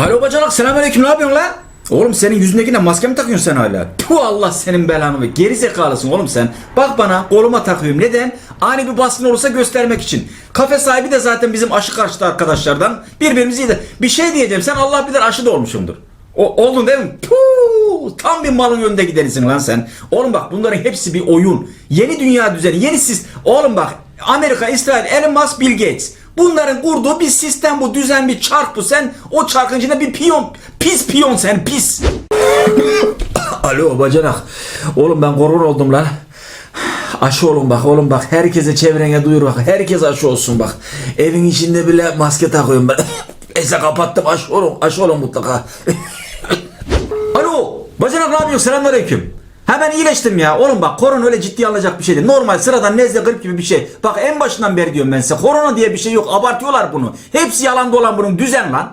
Alo bacanak selamünaleyküm ne yapıyorsun lan? Oğlum senin yüzündekine maske mi takıyorsun sen hala? Tu Allah senin belanı ver. Geri zekalısın oğlum sen. Bak bana koluma takıyorum. Neden? Ani bir baskın olursa göstermek için. Kafe sahibi de zaten bizim aşı karşıtı arkadaşlardan. Birbirimizi de. Bir şey diyeceğim. Sen Allah bilir aşı da olmuşumdur. O, oldun değil mi? Puh, tam bir malın önünde giderisin lan sen. Oğlum bak bunların hepsi bir oyun. Yeni dünya düzeni, yeni siz. Oğlum bak Amerika, İsrail, Elon Musk, Bill Gates. Bunların kurduğu bir sistem bu, düzen bir çark bu. Sen o çarkın içinde bir piyon, pis piyon sen pis. Alo bacanak. Oğlum ben korona oldum lan. Aşı olun bak oğlum bak herkese çevrene duyur bak herkes aşı olsun bak. Evin içinde bile maske takıyorum ben. Neyse kapattım aşı olun aşı olun mutlaka. Alo bacanak ne yapıyorsun selamünaleyküm. Hemen iyileştim ya. Oğlum bak korona öyle ciddiye alınacak bir şey değil. Normal sıradan nezle grip gibi bir şey. Bak en başından beri diyorum ben size. Korona diye bir şey yok. Abartıyorlar bunu. Hepsi yalan dolan bunun düzen lan.